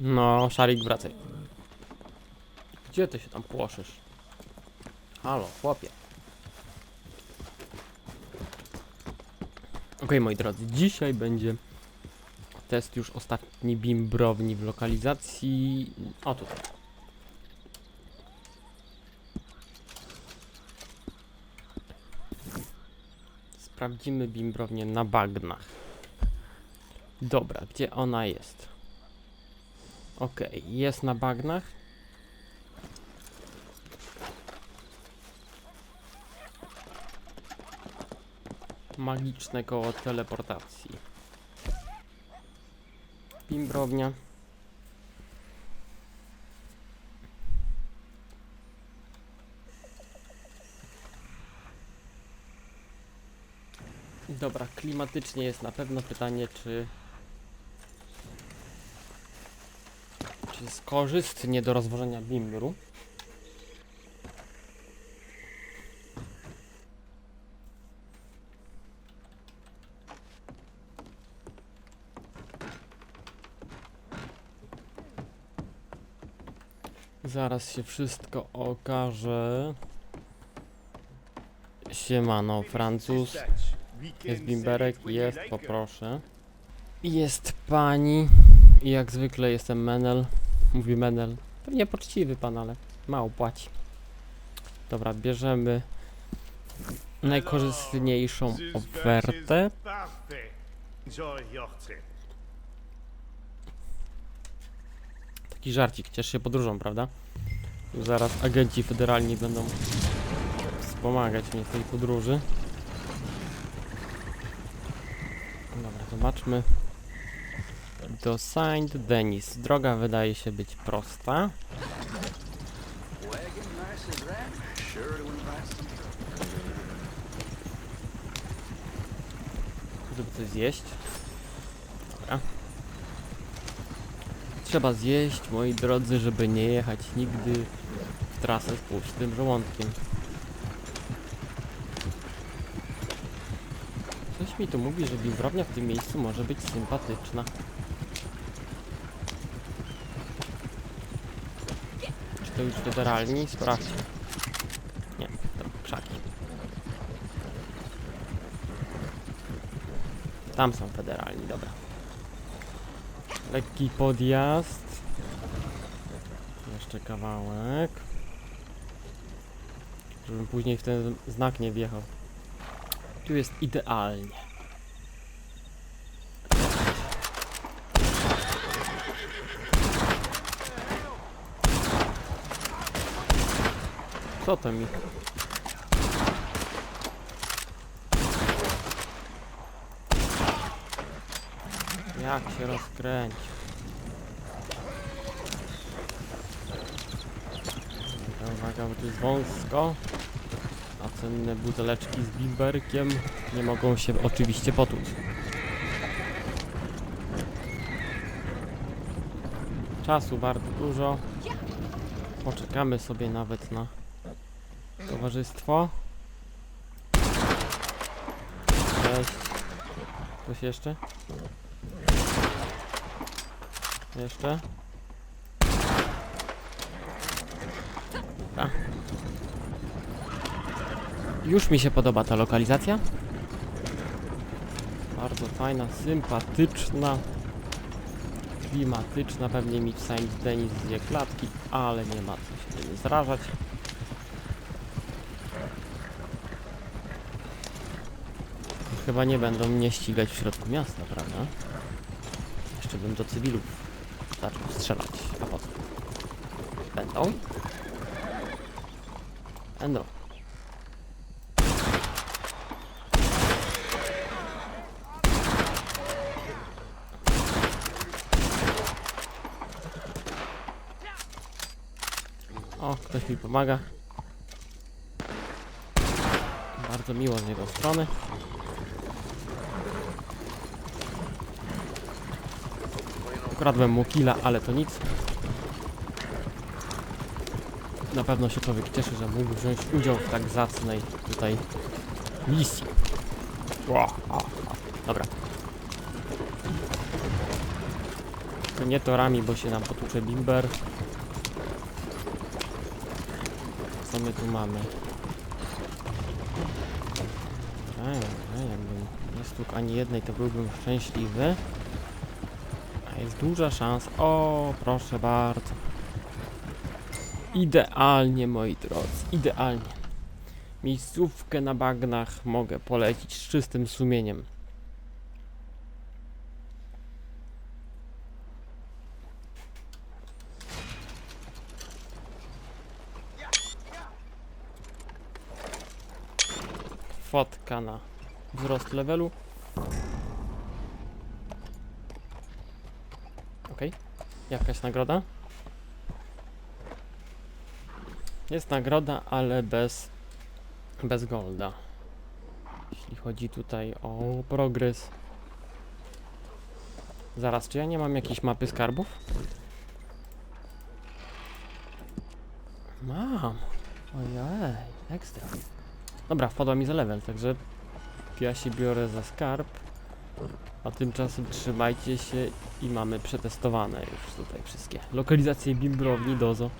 No, Szarik, wracaj. Gdzie ty się tam płoszysz? Halo, chłopie. Okej, moi drodzy, dzisiaj będzie test już ostatni bimbrowni w lokalizacji... O, tutaj. Sprawdzimy bimbrownię na bagnach. Dobra, gdzie ona jest? Okej, jest na bagnach. Magiczne koło teleportacji. Bimbrownia. Dobra, klimatycznie jest na pewno pytanie, czy jest korzystnie do rozwożenia bimbru. Zaraz się wszystko okaże. Siemano, Francuz. Jest bimberek, jest, poproszę. Jest pani. I jak zwykle jestem Menel. Mówi Menel. Pewnie poczciwy pan, ale mało płaci. Dobra, bierzemy najkorzystniejszą ofertę. Taki żarcik, ciesz się podróżą, prawda? Zaraz agenci federalni będą wspomagać mnie w tej podróży. Dobra, zobaczmy. Do Saint Denis. Droga wydaje się być prosta. Żeby coś zjeść. Dobra. Trzeba zjeść, moi drodzy, żeby nie jechać nigdy w trasę z pustym żołądkiem. Coś mi tu mówi, że biurownia w tym miejscu może być sympatyczna. To już federalni? Sprawdźmy. Nie, to krzaki. Tam są federalni, dobra. Lekki podjazd. Jeszcze kawałek. Żebym później w ten znak nie wjechał. Tu jest idealnie. Co to mi? Jak się rozkręci? Uwaga, bo tu jest wąsko. A cenne buteleczki z bimberkiem nie mogą się oczywiście potłuc. Czasu bardzo dużo. Poczekamy sobie nawet na towarzystwo. Cześć. Coś jeszcze? Jeszcze? Dobra. Już mi się podoba ta lokalizacja. Bardzo fajna, sympatyczna, klimatyczna. Pewnie mi w Saint Denis zje klatki, ale nie ma co się tym zrażać. Chyba nie będą mnie ścigać w środku miasta, prawda? Jeszcze bym do cywilów zaczął strzelać. A po co? Będą? Będą. O, ktoś mi pomaga. Bardzo miło z jego strony. Ukradłem mu killa, ale to nic. Na pewno się człowiek cieszy, że mógł wziąć udział w tak zacnej tutaj misji. A, a. Dobra. Tylko nie torami, bo się nam potłucze bimber. Co my tu mamy? Ej, ej, jakbym nie stukł ani jednej, to byłbym szczęśliwy. Jest duża szansa. O, proszę bardzo. Idealnie, moi drodzy, idealnie. Miejscówkę na bagnach mogę polecić z czystym sumieniem. Fotka na wzrost levelu. Okej. Jakaś nagroda? Jest nagroda, ale bez bez golda. Jeśli chodzi tutaj o progres. Zaraz, czy ja nie mam jakiejś mapy skarbów? Mam. Ojej, ekstra. Dobra, wpadła mi za level, także ja się biorę za skarb. A tymczasem trzymajcie się i mamy przetestowane już tutaj wszystkie lokalizacje bimbrowni dozo.